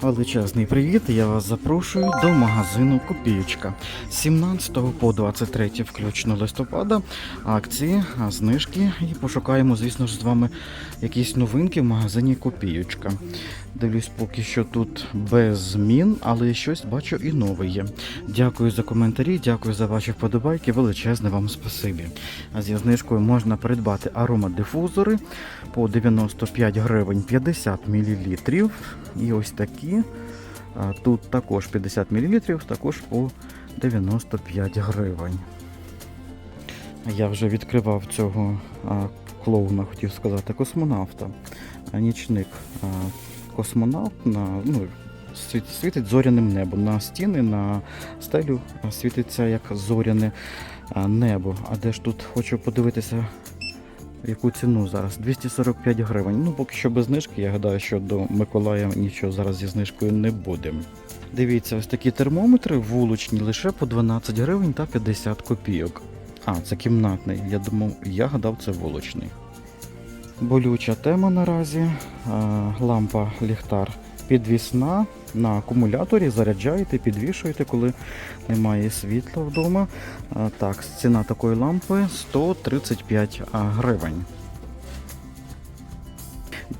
Величезний привіт! Я вас запрошую до магазину Копієчка. З 17 по 23 включно листопада акції, знижки і пошукаємо, звісно ж, з вами якісь новинки в магазині Копієчка. Дивлюсь, поки що тут без змін, але щось бачу і нове є. Дякую за коментарі, дякую за ваші вподобайки. Величезне вам спасибі. Зі знижкою можна придбати аромадифузори по 95 гривень 50 мл. І ось такі. А, Тут також 50 мл, також по 95 гривень. Я вже відкривав цього клоуна, хотів сказати, космонавта. Нічник космонавт на, ну, світить зоряним небом. На стіни, на стелю світиться як зоряне небо. А де ж тут хочу подивитися, яку ціну зараз? 245 гривень. Ну, поки що без знижки. Я гадаю, що до Миколая нічого зараз зі знижкою не буде. Дивіться, ось такі термометри вуличні лише по 12 гривень та 50 копійок. А, це кімнатний. Я думав, я гадав, це вуличний. Болюча тема наразі. Лампа ліхтар підвісна на акумуляторі, заряджаєте, підвішуєте, коли немає світла вдома. Так, ціна такої лампи 135 гривень.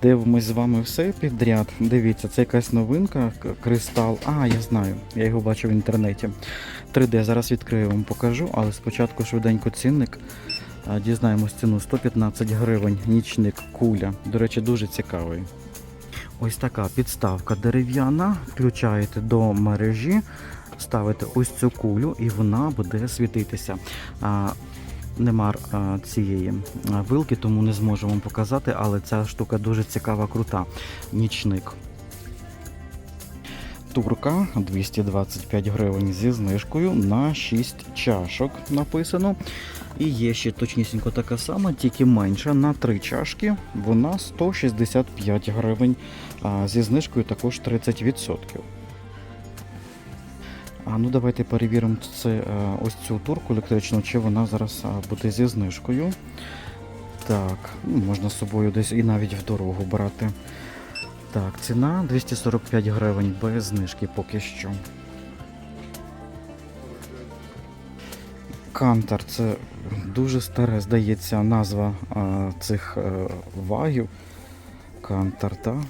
Дивимось з вами все підряд. Дивіться, це якась новинка, кристал. А, я знаю, я його бачив в інтернеті. 3D зараз відкрию вам покажу, але спочатку швиденько цінник. Дізнаємось ціну 115 гривень, нічник куля. До речі, дуже цікавий. Ось така підставка дерев'яна. Включаєте до мережі, ставите ось цю кулю і вона буде світитися. Нема цієї вилки, тому не зможу вам показати, але ця штука дуже цікава, крута. Нічник. Турка 225 гривень зі знижкою на 6 чашок написано. І є ще точнісінько така сама, тільки менша на 3 чашки. Вона 165 гривень. А зі знижкою також 30%. А ну давайте перевіримо це, е, ось цю турку електричну, чи вона зараз а, буде зі знижкою. Так, ну, можна з собою десь і навіть в дорогу брати. Так, ціна 245 гривень без знижки поки що. Кантар це дуже старе, здається, назва а, цих е, вагів. Кантар, та?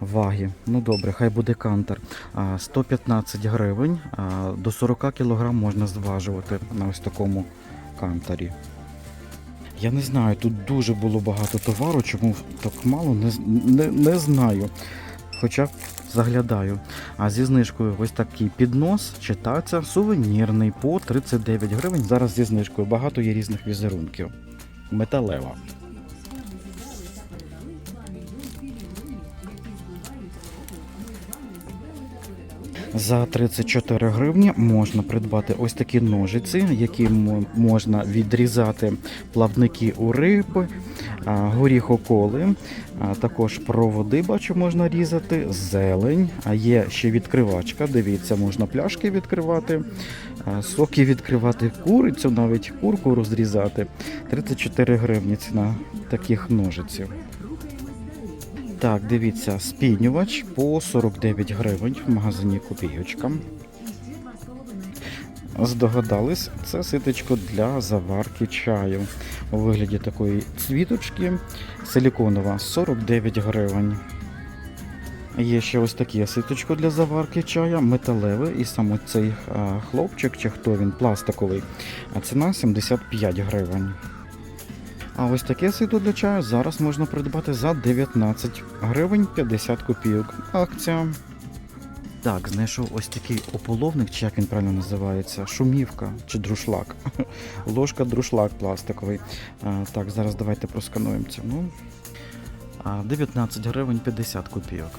Ваги. Ну добре, хай буде кантар. А, 115 гривень, до 40 кг можна зважувати на ось такому кантарі. Я не знаю, тут дуже було багато товару, чому так мало, не, не, не знаю. Хоча заглядаю. А зі знижкою ось такий піднос читається сувенірний по 39 гривень. Зараз зі знижкою багато є різних візерунків. Металева. За 34 гривні можна придбати ось такі ножиці, які можна відрізати плавники у риби, горіхоколи, також проводи, бачу, можна різати, зелень, а є ще відкривачка. Дивіться, можна пляшки відкривати, соки відкривати, курицю, навіть курку розрізати. 34 гривні ціна таких ножиців. Так, дивіться, спінювач по 49 гривень в магазині Копійочка. Здогадались, це ситочко для заварки чаю у вигляді такої цвіточки силіконова 49 гривень. Є ще ось таке ситочко для заварки чая, металеве, і саме цей хлопчик, чи хто він, пластиковий, а ціна 75 гривень. А ось таке сито для чаю зараз можна придбати за 19 гривень 50 копійок. Акція. Так, знайшов ось такий ополовник, чи як він правильно називається, шумівка чи друшлак. Ложка друшлак пластиковий. А, так, зараз давайте проскануємо ціну. А, 19 гривень 50 копійок.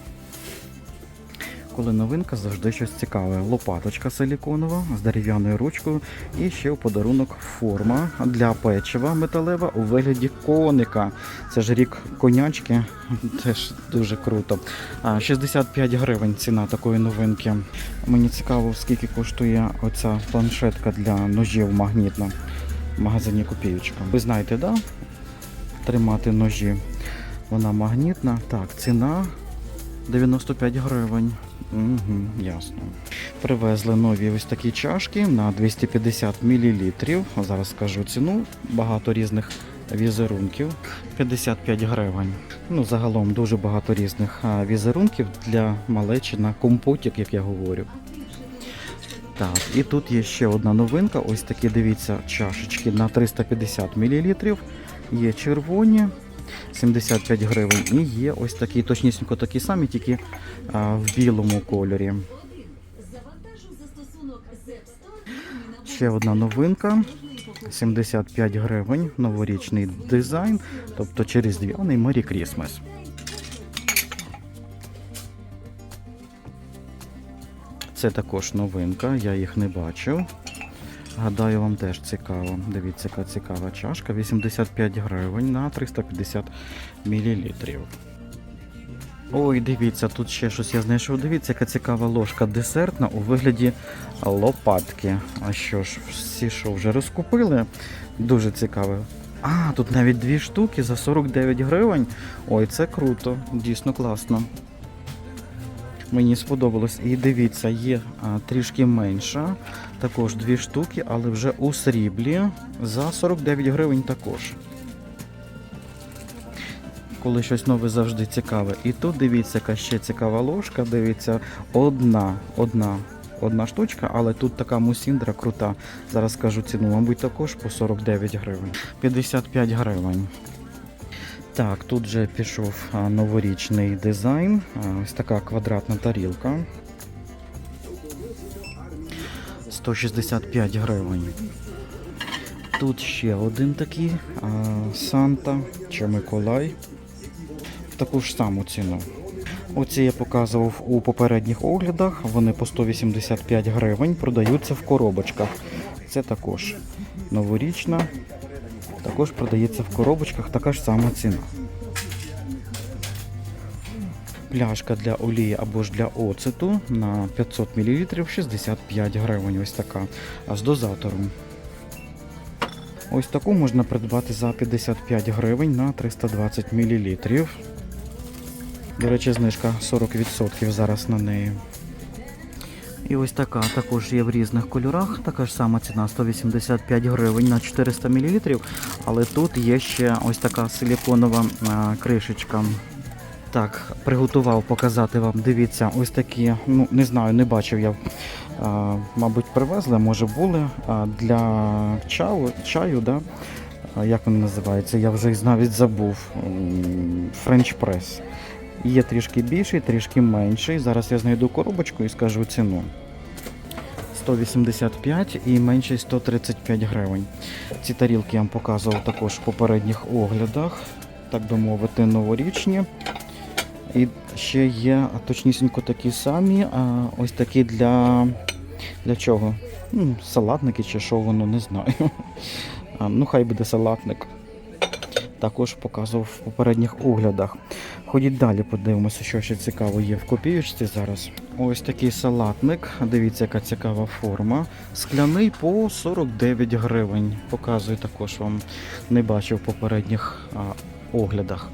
Коли новинка завжди щось цікаве. Лопаточка силіконова з дерев'яною ручкою і ще в подарунок форма для печива металева у вигляді коника. Це ж рік конячки, теж дуже круто. 65 гривень ціна такої новинки. Мені цікаво, скільки коштує оця планшетка для ножів магнітна в магазині Копіючка. Ви знаєте, да? Тримати ножі. Вона магнітна. Так, ціна 95 гривень. Угу, ясно. Привезли нові ось такі чашки на 250 мл. Зараз скажу ціну. Багато різних візерунків. 55 гривень. Ну, загалом дуже багато різних візерунків для малечі на компотик, як я говорю. Так, і тут є ще одна новинка. Ось такі, дивіться, чашечки на 350 мл. Є червоні, 75 гривень. І є ось такі, точнісінько такі самі, тільки а, в білому кольорі. Ще одна новинка. 75 гривень, новорічний дизайн, тобто через різдвяний Merry Christmas. Це також новинка, я їх не бачив. Гадаю, вам теж цікаво. Дивіться, яка цікава чашка. 85 гривень на 350 мл. Ой, дивіться, тут ще щось я знайшов. Дивіться, яка цікава ложка десертна у вигляді лопатки. А що ж, всі що вже розкупили? Дуже цікаво. А, тут навіть дві штуки за 49 гривень. Ой, це круто, дійсно класно. Мені сподобалось. І дивіться, є а, трішки менша. Також дві штуки, але вже у сріблі за 49 гривень також. Коли щось нове завжди цікаве. І тут дивіться, яка ще цікава ложка. Дивіться, одна, одна, одна штучка, але тут така мусіндра крута. Зараз скажу ціну, мабуть, також по 49 гривень. 55 гривень. Так, тут вже пішов новорічний дизайн. Ось така квадратна тарілка. 165 гривень. Тут ще один такий а, Санта чи Миколай. В таку ж саму ціну. Оці я показував у попередніх оглядах. Вони по 185 гривень продаються в коробочках. Це також новорічна. Також продається в коробочках така ж сама ціна. Пляшка для олії або ж для оцету на 500 мл 65 гривень. Ось така. З дозатором. Ось таку можна придбати за 55 гривень на 320 мл. До речі, знижка 40% зараз на неї. І ось така також є в різних кольорах. Така ж сама ціна 185 гривень на 400 мл. Але тут є ще ось така силіконова а, кришечка. Так, приготував показати вам. Дивіться, ось такі, ну не знаю, не бачив я. А, мабуть, привезли, може були а, для чаю, чаю, да? А, як він називається? Я вже навіть забув. Френч прес. Є трішки більший, трішки менший. Зараз я знайду коробочку і скажу ціну. 185 і менший 135 гривень. Ці тарілки я вам показував також в попередніх оглядах, так би мовити, новорічні. І ще є точнісінько такі самі, а ось такі для, для чого? Ну, салатники чи що воно, не знаю. А, ну, хай буде салатник. Також показував в попередніх оглядах. Ходіть далі, подивимося, що ще цікаво є в копіючці зараз. Ось такий салатник. Дивіться, яка цікава форма. Скляний по 49 гривень. Показую також вам. Не бачив в попередніх а, оглядах.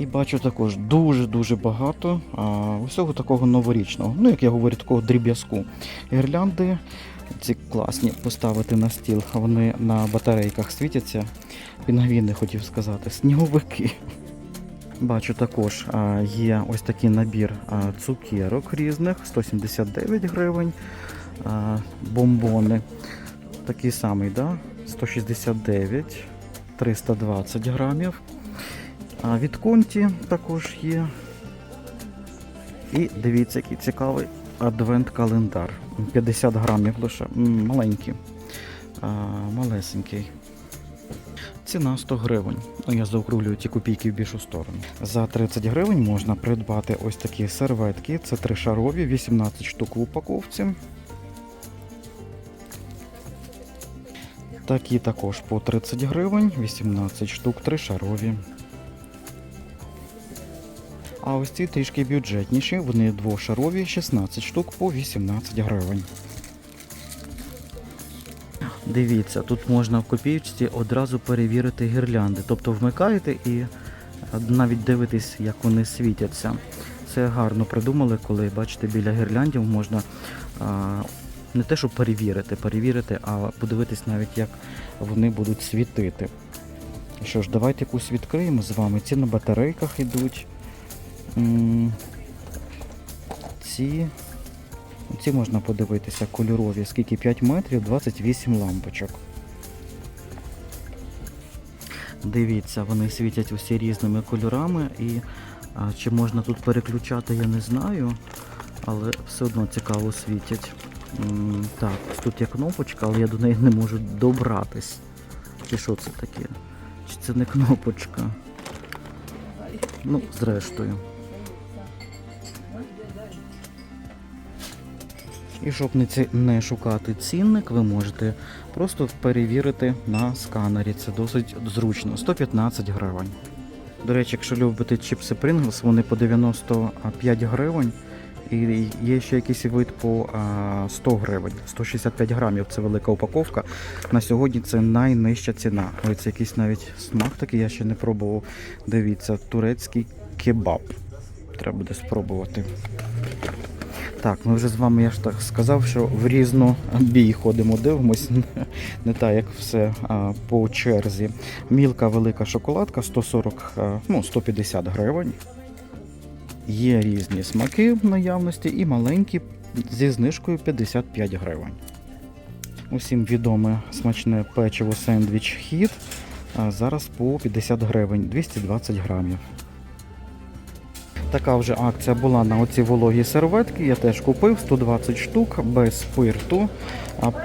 І бачу також дуже-дуже багато а, усього такого новорічного. Ну, як я говорю, такого дріб'язку. Гірлянди ці класні поставити на стіл. Вони на батарейках світяться. Пінгвіни хотів сказати, сніговики. Бачу також а, є ось такий набір а, цукерок різних, 179 гривень. А, бомбони. Такий самий, да? 169, 320 грамів. Від конті також є. І дивіться, який цікавий адвент-календар. 50 грамів лише. Маленький. А, малесенький. Ціна 100 гривень. Я заокруглюю ті копійки в більшу сторону. За 30 гривень можна придбати ось такі серветки. Це тришарові, 18 штук в упаковці. Такі також по 30 гривень, 18 штук тришарові. А ось ці трішки бюджетніші, вони двошарові, 16 штук по 18 гривень. Дивіться, тут можна в копійці одразу перевірити гірлянди. Тобто вмикаєте і навіть дивитесь, як вони світяться. це гарно придумали, коли бачите, біля гірляндів можна а, не те, щоб перевірити, перевірити, а подивитись навіть, як вони будуть світити. Що ж, давайте якусь відкриємо з вами. Ці на батарейках йдуть. Ці. Ці можна подивитися кольорові. Скільки 5 метрів, 28 лампочок. Дивіться, вони світять усі різними кольорами і а, чи можна тут переключати, я не знаю, але все одно цікаво світять. М, Так, тут є кнопочка, але я до неї не можу добратись. Чи що це таке? Чи це не кнопочка? Ну, зрештою. І щоб не, шукати цінник, ви можете просто перевірити на сканері. Це досить зручно. 115 гривень. До речі, якщо любите чіпси Pringles, вони по 95 гривень. І є ще якийсь вид по 100 гривень, 165 грамів. Це велика упаковка. На сьогодні це найнижча ціна. Ой, це якийсь навіть смак такий, я ще не пробував. Дивіться, турецький кебаб. Треба буде спробувати. Так, ми вже з вами, я ж так сказав, що в різну бій ходимо, дивимось, не так, як все а, по черзі. Мілка велика шоколадка 140, а, ну, 150 гривень. Є різні смаки в наявності і маленькі зі знижкою 55 гривень. Усім відоме смачне печиво сендвіч хід. Зараз по 50 гривень, 220 грамів. Така вже акція була на оці вологі серветки. Я теж купив 120 штук без спирту,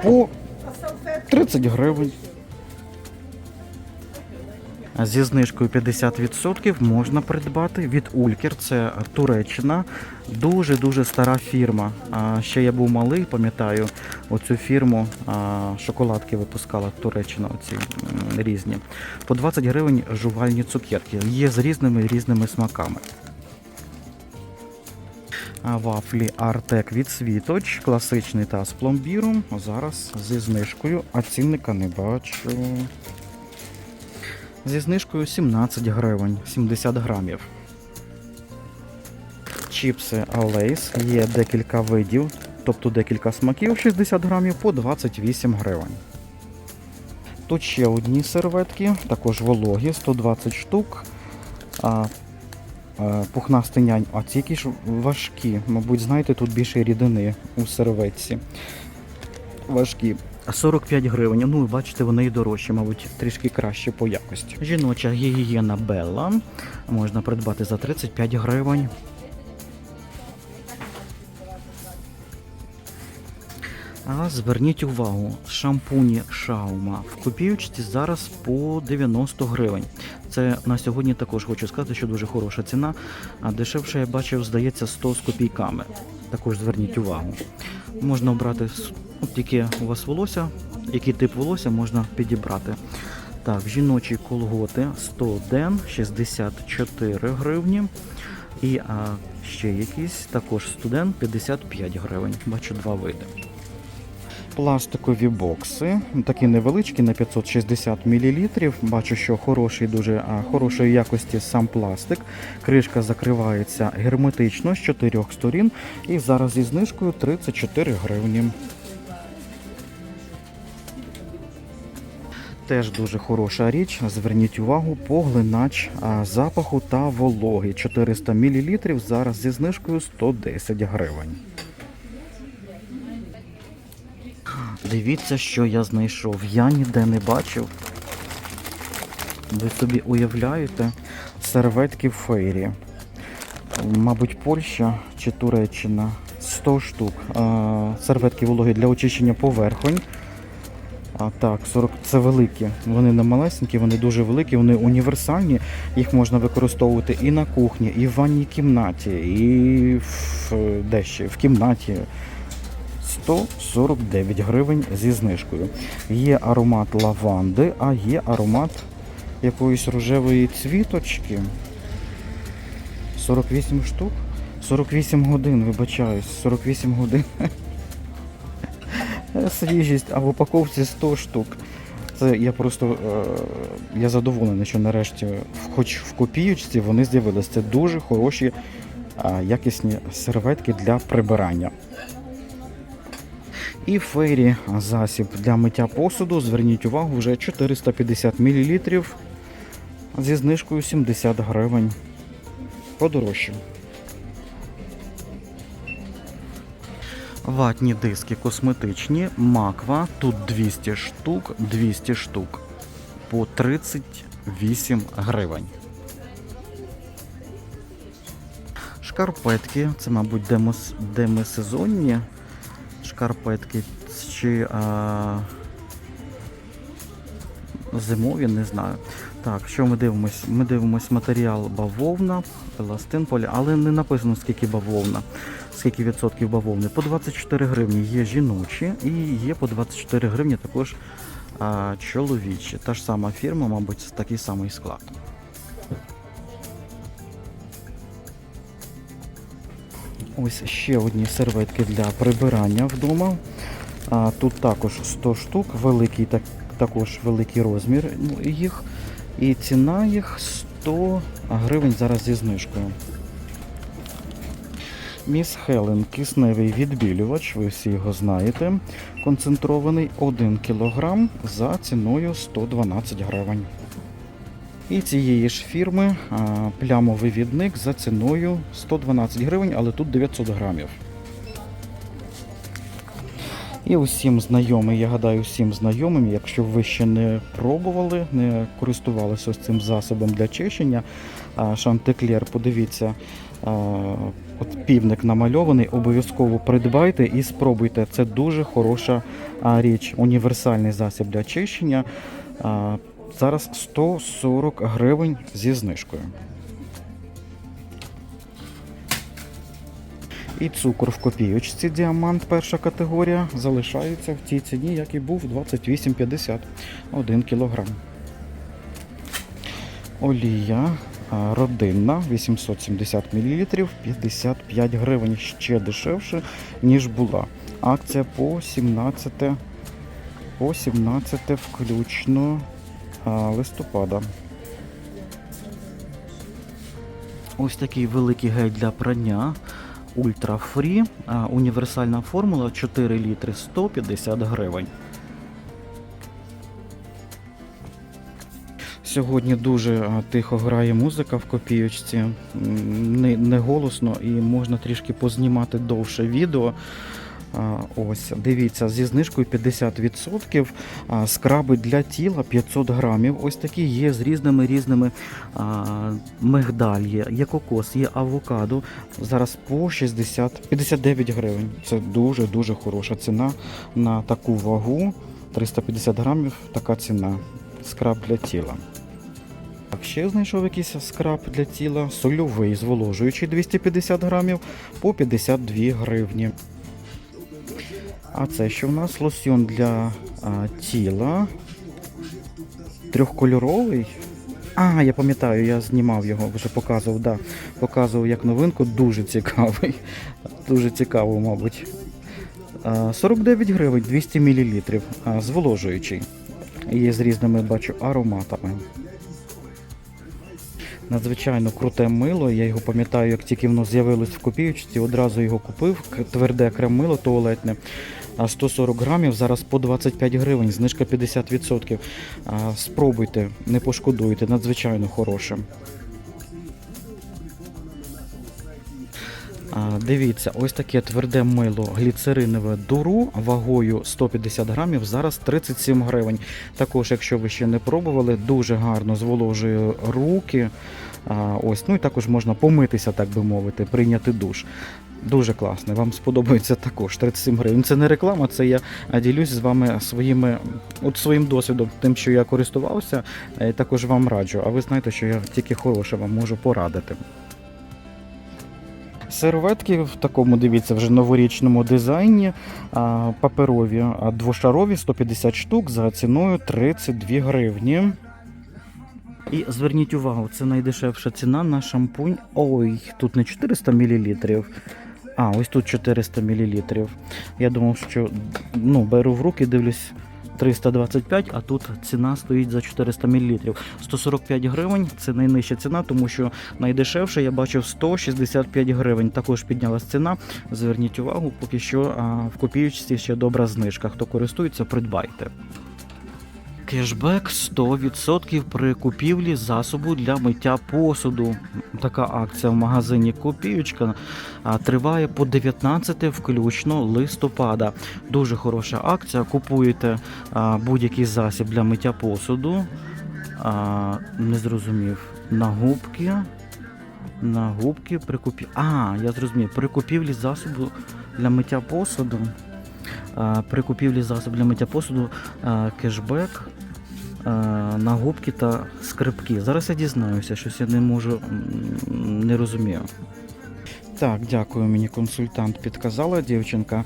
по 30 гривень. Зі знижкою 50% можна придбати від Улькер. Це Туреччина. Дуже-дуже стара фірма. Ще я був малий, пам'ятаю, оцю фірму шоколадки випускала Туреччина, оці різні. По 20 гривень жувальні цукерки. Є з різними різними смаками. Вафлі Артек від Світоч, класичний та з пломбіром. Зараз зі знижкою, а цінника не бачу. Зі знижкою 17 гривень, 70 грамів. Чіпси Алейс є декілька видів, тобто декілька смаків 60 грамів по 28 гривень. Тут ще одні серветки, також вологі, 120 штук. А, пухнастий нянь, а ці ж важкі. Мабуть, знаєте, тут більше рідини у серветці. Важкі. 45 гривень. Ну, бачите, вони і дорожчі, мабуть, трішки краще по якості. Жіноча гігієна Белла можна придбати за 35 гривень. А зверніть увагу, шампуні Шаума в копійочці зараз по 90 гривень. Це на сьогодні також хочу сказати, що дуже хороша ціна. А дешевше я бачив, здається, 100 з копійками. Також зверніть увагу. Можна обрати тільки у вас волосся, який тип волосся можна підібрати. Так, жіночі колготи 100 ден 64 гривні. І а, ще якісь також студент 55 гривень. Бачу два види. Пластикові бокси, такі невеличкі на 560 мл. Бачу, що хороший, дуже хорошої якості сам пластик. Кришка закривається герметично з чотирьох сторін. І зараз зі знижкою 34 гривні. Теж дуже хороша річ. Зверніть увагу, поглинач запаху та вологи. 400 мл зараз зі знижкою 110 гривень. Дивіться, що я знайшов. Я ніде не бачив. Ви собі уявляєте серветки в фейрі. Мабуть, Польща чи Туреччина. 100 штук. Серветки вологі для очищення поверхонь. А так, 40 це великі. Вони не малесенькі, вони дуже великі, вони універсальні. Їх можна використовувати і на кухні, і в ванній кімнаті, і в де ще, в кімнаті. 149 гривень зі знижкою. Є аромат лаванди, а є аромат якоїсь рожевої цвіточки. 48 штук. 48 годин, вибачаюсь, 48 годин. Свіжість, а в упаковці 100 штук. Це я просто е, я задоволений, що нарешті, хоч в копіючці, вони з'явилися. Це дуже хороші якісні серветки для прибирання. І фейрі засіб для миття посуду. Зверніть увагу, вже 450 мл зі знижкою 70 гривень. Подорожче. Ватні диски косметичні, маква. Тут 200 штук, 200 штук по 38 гривень. Шкарпетки, це, мабуть, демисезонні шкарпетки чи а, зимові, не знаю. Так, що ми дивимось? Ми дивимось матеріал бавовна, еластин, полі, але не написано скільки бавовна, скільки відсотків бавовни. По 24 гривні є жіночі і є по 24 гривні також а, чоловічі. Та ж сама фірма, мабуть, такий самий склад. Ось ще одні серветки для прибирання вдома. А, тут також 100 штук, великий так, також великий розмір ну, їх. І ціна їх 100 гривень зараз зі знижкою. Міс Хелен кисневий відбілювач, ви всі його знаєте. Концентрований 1 кг за ціною 112 гривень. І цієї ж фірми плямовий відник за ціною 112 гривень, але тут 900 грамів. І усім знайомим, я гадаю, усім знайомим, якщо ви ще не пробували, не користувалися ось цим засобом для чищення, Шантеклер, подивіться, от півник намальований, обов'язково придбайте і спробуйте. Це дуже хороша річ, універсальний засіб для чищення. Зараз 140 гривень зі знижкою. І цукор в копійочці діамант перша категорія залишається в тій ціні, як і був 28,50 1 кілограм. Олія родинна 870 мл 55 гривень ще дешевше, ніж була. Акція по 17 по 17 включно листопада. Ось такий великий гель для прання Ultra Free. Універсальна формула 4 літри 150 гривень. Сьогодні дуже тихо грає музика в копійочці, не голосно і можна трішки познімати довше відео. Ось, дивіться, зі знижкою 50%. Скраби для тіла 500 грамів. Ось такі є з різними різними мигдаль є кокос, є авокадо. Зараз по 60, 59 гривень. Це дуже-дуже хороша ціна на таку вагу. 350 грамів така ціна. Скраб для тіла. Так, ще знайшов якийсь скраб для тіла. Сольовий зволожуючий 250 грамів по 52 гривні. А це що в нас? Лосьйон для а, тіла. Трьохкольоровий. А, я пам'ятаю, я знімав його, вже показував, да. Показував як новинку, дуже цікавий. Дуже цікаво, мабуть. 49 гривень, 200 мл. Зволожуючий. Є з різними, бачу, ароматами. Надзвичайно круте мило. Я його пам'ятаю, як тільки воно з'явилось в копійочці, одразу його купив. Тверде крем-мило туалетне. А 140 грамів зараз по 25 гривень, знижка 50%. Спробуйте, не пошкодуєте, надзвичайно хороше. Дивіться, ось таке тверде мило гліцеринове дуру вагою 150 грамів, зараз 37 гривень. Також, якщо ви ще не пробували, дуже гарно зволожує руки. Ось, ну і також можна помитися, так би мовити, прийняти душ. Дуже класне, вам сподобається також 37 гривень. Це не реклама, це я а, ділюсь з вами своїми, от своїм досвідом, тим, що я користувався, е, також вам раджу. А ви знаєте, що я тільки хороше вам можу порадити. Серветки в такому, дивіться, вже новорічному дизайні. Паперові а, двошарові 150 штук за ціною 32 гривні. І зверніть увагу, це найдешевша ціна на шампунь. Ой, тут не 400 мл. А, ось тут 400 мл. Я думав, що ну, беру в руки, дивлюсь, 325, а тут ціна стоїть за 400 мл. 145 гривень це найнижча ціна, тому що найдешевше я бачив 165 гривень. Також піднялась ціна. Зверніть увагу, поки що а, в копіючці ще добра знижка. Хто користується, придбайте. Кешбек 100% при купівлі засобу для миття посуду. Така акція в магазині Копіючка триває по 19 включно листопада. Дуже хороша акція. Купуєте будь-який засіб для миття посуду. Не зрозумів. На губки. На губки при купі... А, я зрозумів. При купівлі засобу для миття посуду. При купівлі засобу для миття посуду кешбек на губки та скрипки. Зараз я дізнаюся, щось я не можу, не розумію. Так, дякую, мені консультант підказала дівчинка.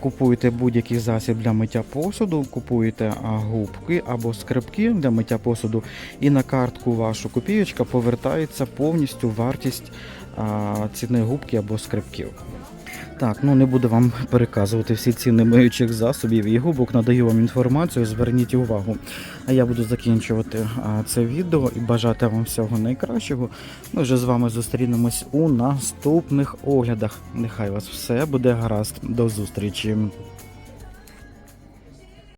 Купуєте будь-який засіб для миття посуду, купуєте губки або скрипки для миття посуду, і на картку вашу копієчка повертається повністю вартість ціни губки або скрипків. Так, ну не буду вам переказувати всі ціни миючих засобів і губок, надаю вам інформацію, зверніть увагу. А я буду закінчувати це відео і бажати вам всього найкращого. Ми вже з вами зустрінемось у наступних оглядах. Нехай вас все буде гаразд. До зустрічі.